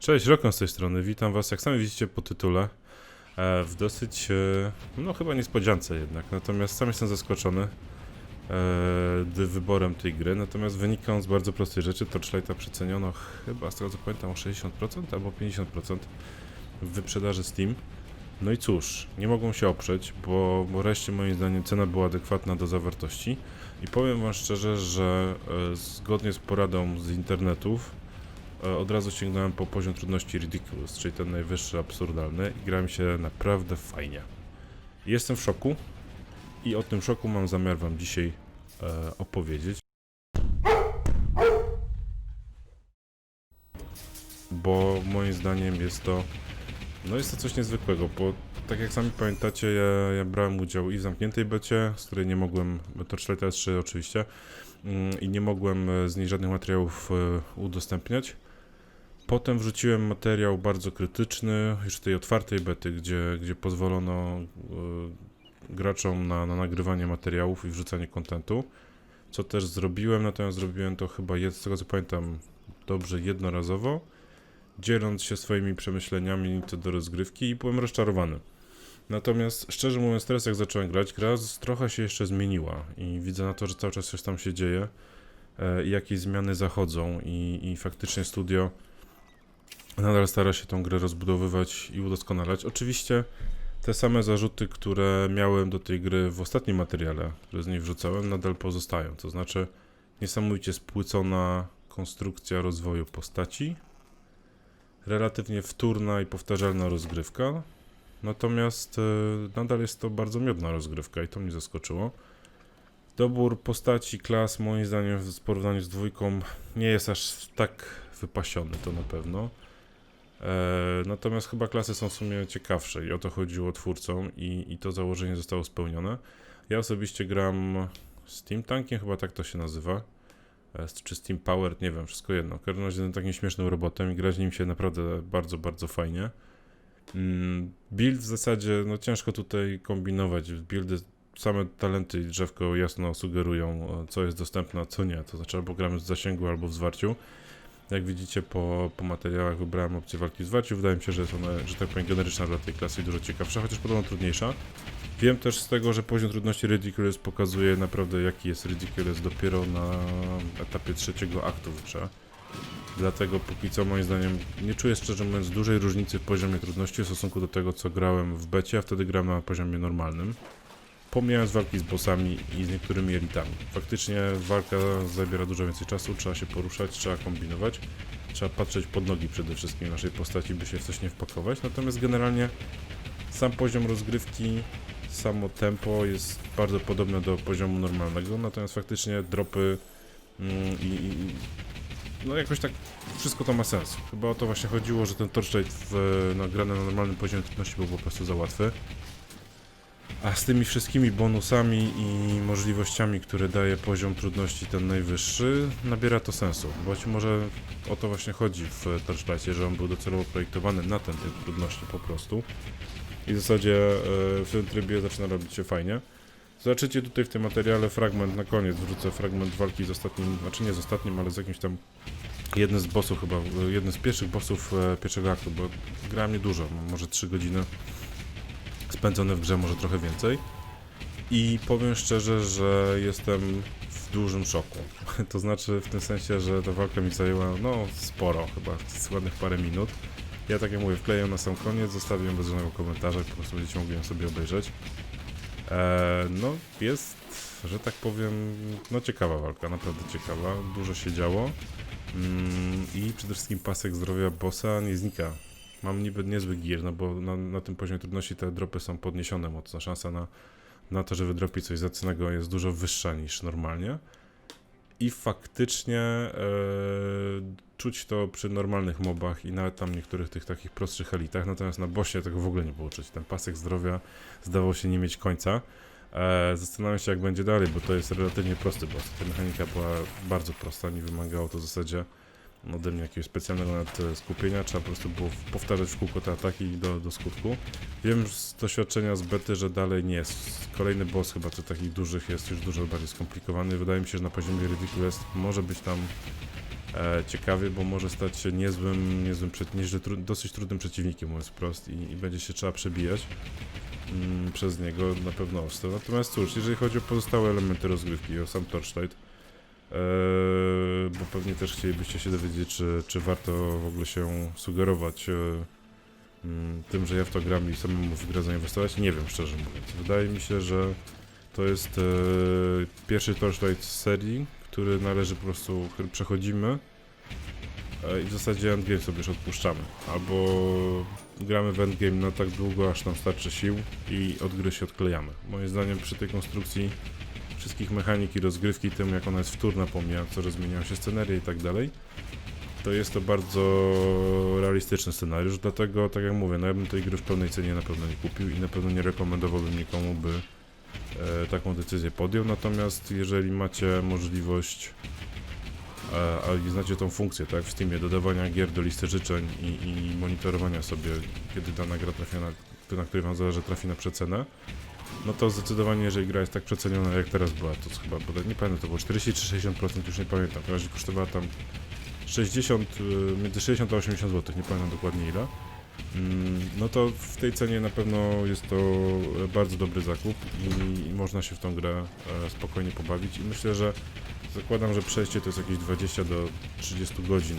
Cześć, Rokon z tej strony. Witam Was, jak sami widzicie po tytule, e, w dosyć, e, no chyba niespodziance jednak. Natomiast sam jestem zaskoczony e, wyborem tej gry. Natomiast wynika on z bardzo prostej rzeczy. Torchlighta przeceniono chyba, z tego co pamiętam, o 60% albo 50% w wyprzedaży Steam. No i cóż, nie mogą się oprzeć, bo, bo reszcie moim zdaniem cena była adekwatna do zawartości. I powiem Wam szczerze, że zgodnie z poradą z internetów, od razu sięgnąłem po poziom trudności Ridiculous, czyli ten najwyższy, absurdalny i grałem się naprawdę fajnie. Jestem w szoku i o tym szoku mam zamiar Wam dzisiaj e, opowiedzieć. Bo moim zdaniem jest to no jest to coś niezwykłego, bo tak jak sami pamiętacie, ja, ja brałem udział i w zamkniętej becie, z której nie mogłem, Torchlight S3 oczywiście, mm, i nie mogłem e, z niej żadnych materiałów e, udostępniać. Potem wrzuciłem materiał bardzo krytyczny, już tej otwartej bety, gdzie, gdzie pozwolono e, graczom na, na nagrywanie materiałów i wrzucanie kontentu, co też zrobiłem, natomiast zrobiłem to chyba, z tego co pamiętam, dobrze jednorazowo dzieląc się swoimi przemyśleniami co do rozgrywki i byłem rozczarowany. Natomiast szczerze mówiąc, teraz jak zacząłem grać, gra trochę się jeszcze zmieniła i widzę na to, że cały czas coś tam się dzieje e, i jakieś zmiany zachodzą i, i faktycznie studio nadal stara się tą grę rozbudowywać i udoskonalać. Oczywiście te same zarzuty, które miałem do tej gry w ostatnim materiale, który z niej wrzucałem, nadal pozostają. To znaczy niesamowicie spłycona konstrukcja rozwoju postaci, relatywnie wtórna i powtarzalna rozgrywka. Natomiast e, nadal jest to bardzo miodna rozgrywka i to mnie zaskoczyło. Dobór postaci, klas moim zdaniem w porównaniu z dwójką nie jest aż tak wypasiony, to na pewno. E, natomiast chyba klasy są w sumie ciekawsze i o to chodziło twórcom i, i to założenie zostało spełnione. Ja osobiście gram Steam Tankiem, chyba tak to się nazywa. E, czy Steam Powered, nie wiem, wszystko jedno. W każdym razie takim śmiesznym robotem i grać nim się naprawdę bardzo, bardzo fajnie. Mm, Build w zasadzie, no ciężko tutaj kombinować. Buildy, same talenty i drzewko jasno sugerują, e, co jest dostępne, a co nie. To znaczy albo gramy w zasięgu, albo w zwarciu. Jak widzicie po, po materiałach wybrałem opcję walki w zwarciu. Wydaje mi się, że jest ona, że tak powiem, generyczna dla tej klasy i dużo ciekawsza, chociaż podobno trudniejsza. Wiem też z tego, że poziom trudności Ridiculous pokazuje naprawdę jaki jest Ridiculous dopiero na etapie trzeciego aktu w grze. Dlatego póki co moim zdaniem nie czuję szczerze mówiąc dużej różnicy w poziomie trudności w stosunku do tego co grałem w becie, a wtedy grałem na poziomie normalnym. Pomijając walki z bossami i z niektórymi elitami. Faktycznie walka zabiera dużo więcej czasu, trzeba się poruszać, trzeba kombinować. Trzeba patrzeć pod nogi przede wszystkim naszej postaci, by się w coś nie wpakować. Natomiast generalnie sam poziom rozgrywki samo tempo jest bardzo podobne do poziomu normalnego, natomiast faktycznie dropy mm, i, no jakoś tak wszystko to ma sens. Chyba o to właśnie chodziło, że ten Torchlight w, na normalnym poziomie trudności był po prostu za łatwy. A z tymi wszystkimi bonusami i możliwościami, które daje poziom trudności ten najwyższy, nabiera to sensu. Być może o to właśnie chodzi w Torchlightie, że on był docelowo projektowany na ten typ trudności po prostu. I w zasadzie e, w tym trybie zaczyna robić się fajnie. Zobaczycie tutaj w tym materiale fragment na koniec, wrzucę fragment walki z ostatnim, znaczy nie z ostatnim, ale z jakimś tam jednym z bossów chyba, e, jeden z pierwszych bossów e, pierwszego aktu, bo grałem niedużo, może 3 godziny spędzone w grze, może trochę więcej. I powiem szczerze, że jestem w dużym szoku. To znaczy w tym sensie, że ta walka mi zajęła no sporo, chyba ładnych parę minut. Ja tak jak mówię, wkleję na sam koniec, zostawię ją bez żadnego komentarza, po prostu będziecie mogli ją sobie obejrzeć. Eee, no, jest, że tak powiem, no ciekawa walka, naprawdę ciekawa, dużo się działo. Mm, I przede wszystkim pasek zdrowia bossa nie znika. Mam niby niezły gear, no bo na, na tym poziomie trudności te dropy są podniesione mocno. Szansa na, na to, że wydropi coś zacnego jest dużo wyższa niż normalnie. I faktycznie e, czuć to przy normalnych mobach i nawet tam niektórych tych takich prostszych elitach, natomiast na bossie tego w ogóle nie było czuć. Ten pasek zdrowia zdawał się nie mieć końca. E, zastanawiam się jak będzie dalej, bo to jest relatywnie prosty boss. Ta mechanika była bardzo prosta, nie wymagało to w zasadzie ode mnie jakiegoś specjalnego e, skupienia, trzeba po prostu było powtarzać w kółko te ataki do, do skutku. Wiem z doświadczenia z bety, że dalej nie jest. Kolejny boss chyba co takich dużych jest już dużo bardziej skomplikowany. Wydaje mi się, że na poziomie Ridiculous może być tam e, ciekawie, bo może stać się niezłym, niezłym nieźle, tru, dosyć trudnym przeciwnikiem, mówiąc wprost, i, i będzie się trzeba przebijać mm, przez niego na pewno ostro. Natomiast cóż, jeżeli chodzi o pozostałe elementy rozgrywki, o sam Torchlight, bo pewnie też chcielibyście się dowiedzieć, czy, czy warto w ogóle się sugerować e, mm, tym, że ja w to gram i samemu w grę zainwestować, nie wiem szczerze mówiąc. Wydaje mi się, że to jest e, pierwszy Torchlight z serii, który należy po prostu, który przechodzimy e, i w zasadzie endgame sobie już odpuszczamy. Albo gramy w endgame na tak długo, aż nam starczy sił i od gry się odklejamy. Moim zdaniem przy tej konstrukcji wszystkich mechanik i rozgrywki, tym jak ona jest wtórna, pomijając to, że zmieniają się scenerie i tak dalej, to jest to bardzo realistyczny scenariusz, dlatego, tak jak mówię, no ja bym tej gry w pełnej cenie na pewno nie kupił i na pewno nie rekomendowałbym nikomu, by e, taką decyzję podjął, natomiast jeżeli macie możliwość e, a znacie tą funkcję, tak, w Steamie, dodawania gier do listy życzeń i, i monitorowania sobie, kiedy dana gra trafi na, na której wam zależy, trafi na przecenę, no to zdecydowanie, jeżeli gra jest tak przeceniona, jak teraz była, to chyba, bo nie pamiętam, to było 40 czy 60%, już nie pamiętam, w razie kosztowała tam 60, y, między 60 a 80 zł, nie pamiętam dokładnie ile. Mm, No to w tej cenie na pewno jest to bardzo dobry zakup i, można się w tą grę e, spokojnie pobawić i myślę, że zakładam, że przejście to jest jakieś 20 do 30 godzin.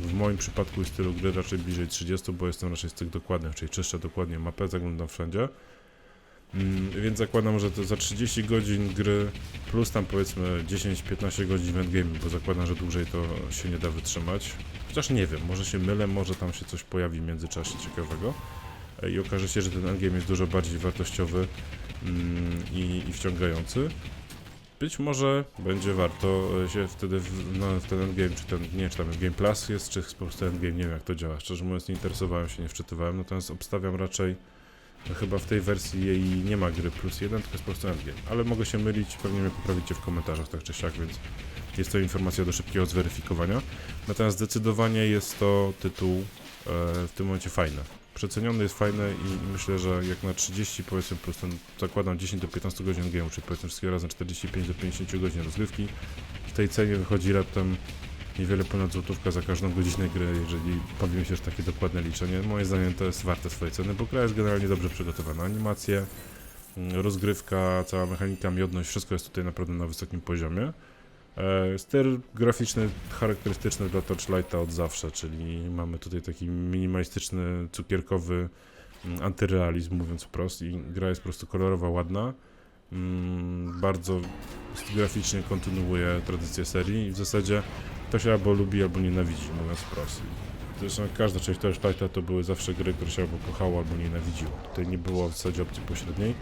W moim przypadku i stylu gry raczej bliżej 30, bo jestem raczej z tych dokładnych, czyli czyszczę dokładnie mapę, zaglądam wszędzie. Mm, Więc zakładam, że to za 30 godzin gry plus tam powiedzmy 10-15 godzin endgame, bo zakładam, że dłużej to się nie da wytrzymać. Chociaż nie wiem, może się mylę, może tam się coś pojawi w międzyczasie ciekawego i okaże się, że ten endgame jest dużo bardziej wartościowy mm, i, i wciągający. Być może będzie warto e, się wtedy w, no, w ten endgame, czy ten, nie czy tam Game Plus jest, czy po prostu endgame, nie wiem jak to działa. Szczerze mówiąc nie interesowałem się, nie wczytywałem, natomiast obstawiam raczej chyba w tej wersji jej nie ma gry plus jeden, tylko jest po prostu endgame. Ale mogę się mylić, pewnie mnie poprawicie w komentarzach tak czy siak, więc jest to informacja do szybkiego zweryfikowania. Natomiast zdecydowanie jest to tytuł e, w tym momencie fajny. Przeceniony jest fajny i, i myślę, że jak na 30 powiedzmy plus ten, zakładam 10 do 15 godzin game'u, czyli powiedzmy wszystkie razem 45 do 50 godzin rozgrywki, w tej cenie wychodzi raptem niewiele ponad złotówka za każdą godzinę gry, jeżeli bawimy się w takie dokładne liczenie. Moim zdaniem to jest warte swojej ceny, bo gra jest generalnie dobrze przygotowana. Animacje, mm, rozgrywka, cała mechanika, miodność, wszystko jest tutaj naprawdę na wysokim poziomie. E, Styl graficzny charakterystyczny dla Torchlighta od zawsze, czyli mamy tutaj taki minimalistyczny, cukierkowy mm, antyrealizm, mówiąc wprost, i gra jest po prostu kolorowa, ładna. Mm, Bardzo graficznie kontynuuje tradycję serii i w zasadzie to się albo lubi, albo nienawidzi, mówiąc wprost. Zresztą każda część Torchlighta to były zawsze gry, które się albo kochało, albo nienawidziło. Tutaj nie było w zasadzie opcji pośredniej.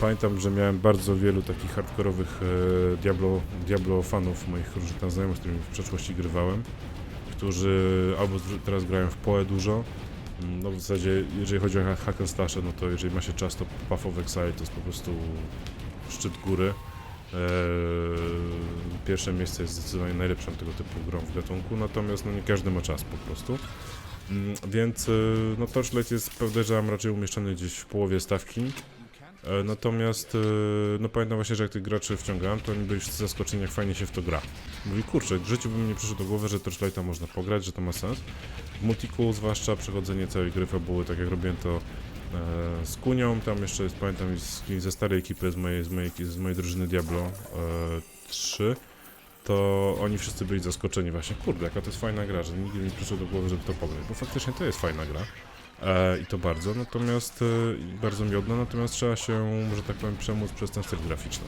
Pamiętam, że miałem bardzo wielu takich hardkorowych e, Diablo, Diablo fanów, moich różnych tam znajomych, z którymi w przeszłości grywałem, którzy albo teraz grają w PoE dużo, no w zasadzie jeżeli chodzi o ha- hack and no to jeżeli ma się czas, to Path of Exile to jest po prostu szczyt góry. Eee, pierwsze miejsce jest zdecydowanie najlepszą tego typu grą w gatunku, natomiast no nie każdy ma czas po prostu. Mm, Więc e, no Torchlight jest podejrzewam raczej umieszczony gdzieś w połowie stawki. E, Natomiast, e, no pamiętam właśnie, że jak tych graczy wciągałem, to oni byli wszyscy zaskoczeni, jak fajnie się w to gra. Mówi, kurczę, w życiu by mi nie przyszło do głowy, że Torchlighta można pograć, że to ma sens. W Multiku, zwłaszcza przechodzenie całej gry fabuły, tak jak robiłem to z Kunią, tam jeszcze jest, pamiętam z, kimś ze starej ekipy, z mojej, z mojej, z mojej drużyny Diablo e, 3, to oni wszyscy byli zaskoczeni właśnie, kurde, jaka to jest fajna gra, że nigdy nie przyszło do głowy, żeby to pograć, bo faktycznie to jest fajna gra. E, I to bardzo, natomiast e, bardzo miodna, natomiast trzeba się, że tak powiem, przemóc przez ten styl graficzny.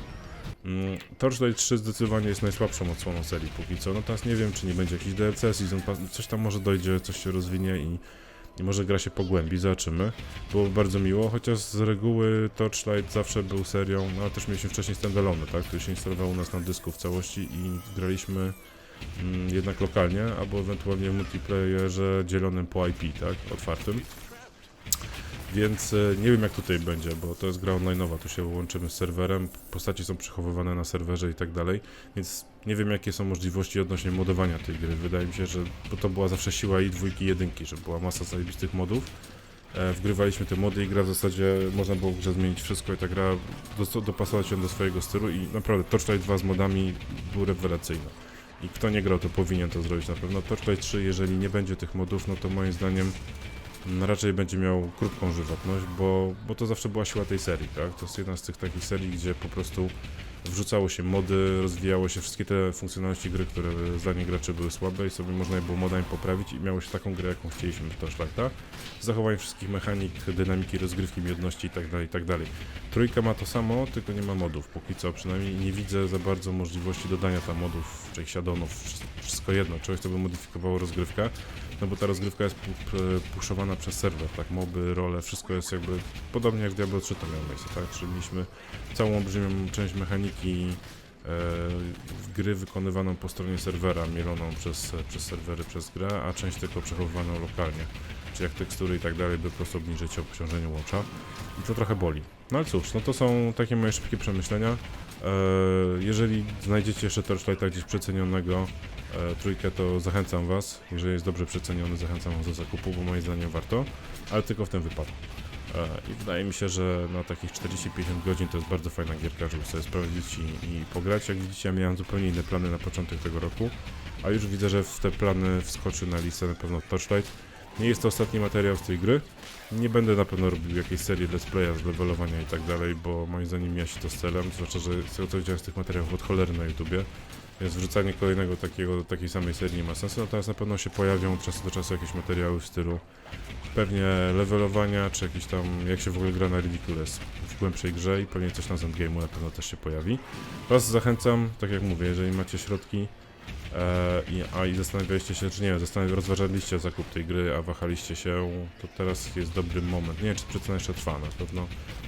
Mm, Torchlight 3 zdecydowanie jest najsłabszą odsłoną serii póki co, natomiast nie wiem, czy nie będzie jakiś DLC, season pass, coś tam może dojdzie, coś się rozwinie i, i może gra się pogłębi, zobaczymy. Byłoby bardzo miło, chociaż z reguły Torchlight zawsze był serią, no ale też mieliśmy wcześniej standalone, tak, który się instalował u nas na dysku w całości i graliśmy mm, jednak lokalnie, albo ewentualnie w multiplayerze dzielonym po IP, tak, otwartym. Więc e, nie wiem jak tutaj będzie, bo to jest gra online'owa, tu się łączymy z serwerem, postaci są przechowywane na serwerze i tak dalej, więc nie wiem jakie są możliwości odnośnie modowania tej gry. Wydaje mi się, że bo to była zawsze siła i dwójki, i jedynki, że była masa zajebistych modów. E, wgrywaliśmy te mody i gra w zasadzie można było w grze zmienić wszystko i ta gra dos- dopasować ją do swojego stylu i naprawdę Torchlight 2 z modami był rewelacyjny. i kto nie grał, to powinien to zrobić na pewno. Torchlight 3, jeżeli nie będzie tych modów, no to moim zdaniem raczej będzie miał krótką żywotność, bo, bo to zawsze była siła tej serii, tak? To jest jedna z tych takich serii, gdzie po prostu wrzucało się mody, rozwijało się wszystkie te funkcjonalności gry, które zdaniem graczy były słabe i sobie można je było modami poprawić i miało się taką grę, jaką chcieliśmy w Torchlighta. Z zachowaniem wszystkich mechanik, dynamiki, rozgrywki, miodności itd., itd. Trójka ma to samo, tylko nie ma modów, póki co przynajmniej nie widzę za bardzo możliwości dodania tam modów, czy wsz- wszystko jedno, czegoś, co by modyfikowało rozgrywkę, no bo ta rozgrywka jest puszowana przez serwer, tak, moby, role, wszystko jest jakby podobnie jak w Diablo 3 to miało miejsce, tak, czyli mieliśmy całą olbrzymią część mechaniki e, w gry wykonywaną po stronie serwera, mieloną przez, przez serwery, przez grę, a część tylko przechowywaną lokalnie, czy jak tekstury i tak dalej, by po prostu obniżyć obciążenie łącza i to trochę boli. No ale cóż, no to są takie moje szybkie przemyślenia. E, jeżeli znajdziecie jeszcze Torchlighta gdzieś przecenionego, e, trójkę, to zachęcam Was. Jeżeli jest dobrze przeceniony, zachęcam Was do zakupu, bo moim zdaniem warto, ale tylko w tym wypadku. E, I wydaje mi się, że na takich 40-50 godzin to jest bardzo fajna gierka, żeby sobie sprawdzić i, i pograć. Jak widzicie, ja miałem zupełnie inne plany na początek tego roku, a już widzę, że w te plany wskoczy na listę na pewno Torchlight. Nie jest to ostatni materiał z tej gry. Nie będę na pewno robił jakiejś serii let's playa z levelowania i tak dalej, bo moim zdaniem mija się to z celem, zwłaszcza, że z tego co widziałem z tych materiałów od cholery na YouTubie, więc wrzucanie kolejnego takiego, takiej samej serii nie ma sensu, natomiast na pewno się pojawią od czasu do czasu jakieś materiały w stylu pewnie levelowania, czy jakieś tam, jak się w ogóle gra na Ridiculous w głębszej grze i pewnie coś na Endgame'u na pewno też się pojawi. Was zachęcam, tak jak mówię, jeżeli macie środki, E, i, a i zastanawialiście się, czy nie wiem, zastanawi- rozważaliście zakup tej gry, a wahaliście się, to teraz jest dobry moment. Nie wiem, czy przecena jeszcze trwa, na pewno.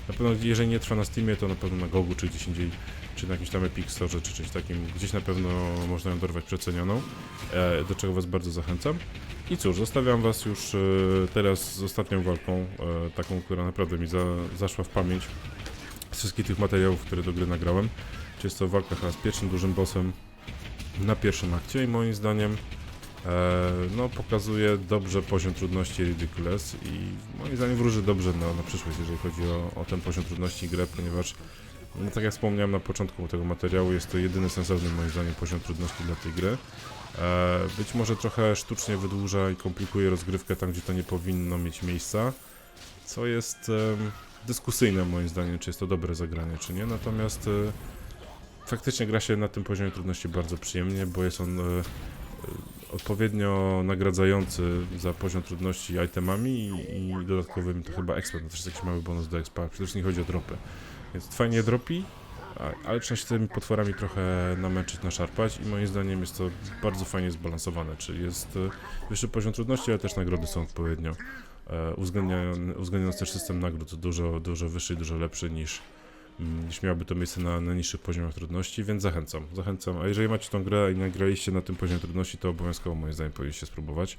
Na pewno, jeżeli nie trwa na Steamie, to na pewno na Gogu, czy gdzieś indziej, czy na jakimś tam Epic Store, czy czymś takim, gdzieś na pewno można ją dorwać przecenioną, e, do czego was bardzo zachęcam. I cóż, zostawiam was już e, teraz z ostatnią walką, taką, która naprawdę mi za, zaszła w pamięć z wszystkich tych materiałów, które do gry nagrałem. Czy jest to walka chyba z pierwszym dużym bossem na pierwszym akcie i moim zdaniem e, no, pokazuje dobrze poziom trudności Ridiculous i moim zdaniem wróży dobrze na, na przyszłość, jeżeli chodzi o, o ten poziom trudności grę, ponieważ no, tak jak wspomniałem na początku tego materiału, jest to jedyny sensowny moim zdaniem poziom trudności dla tej gry. E, być może trochę sztucznie wydłuża i komplikuje rozgrywkę tam, gdzie to nie powinno mieć miejsca, co jest em, dyskusyjne moim zdaniem, czy jest to dobre zagranie, czy nie, natomiast e, faktycznie gra się na tym poziomie trudności bardzo przyjemnie, bo jest on e, e, odpowiednio nagradzający za poziom trudności itemami i, i dodatkowym to chyba expa, to też jest jakiś mały bonus do expa, przede wszystkim chodzi o dropy. Więc fajnie dropi, ale trzeba się tymi potworami trochę namęczyć, naszarpać i moim zdaniem jest to bardzo fajnie zbalansowane, czyli jest e, wyższy poziom trudności, ale też nagrody są odpowiednio uwzględniając, uwzględniając też system nagród dużo, dużo wyższy, dużo lepszy niż mm, niż miałoby to miejsce na, na niższych poziomach trudności, więc zachęcam, zachęcam. A jeżeli macie tą grę i nagraliście na tym poziomie trudności, to obowiązkowo moim zdaniem powinniście spróbować.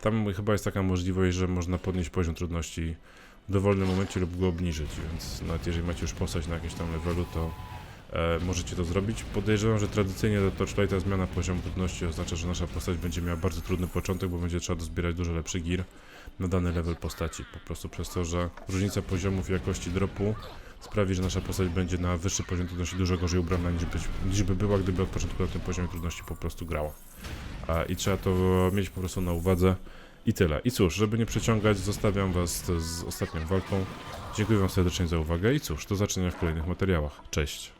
Tam chyba jest taka możliwość, że można podnieść poziom trudności w dowolnym momencie lub go obniżyć, więc nawet jeżeli macie już postać na jakimś tam levelu, to e, możecie to zrobić. Podejrzewam, że tradycyjnie do Torchlighta zmiana poziomu trudności oznacza, że nasza postać będzie miała bardzo trudny początek, bo będzie trzeba dozbierać dużo lepszy gear na dany level postaci, po prostu przez to, że różnica poziomów jakości dropu sprawi, że nasza postać będzie na wyższy poziom trudności dużo gorzej ubrana niż, być, niż by była, gdyby od początku na tym poziomie trudności po prostu grała. I trzeba to mieć po prostu na uwadze. I tyle. I cóż, żeby nie przeciągać, zostawiam Was z ostatnią walką. Dziękuję Wam serdecznie za uwagę i cóż, do zobaczenia w kolejnych materiałach. Cześć!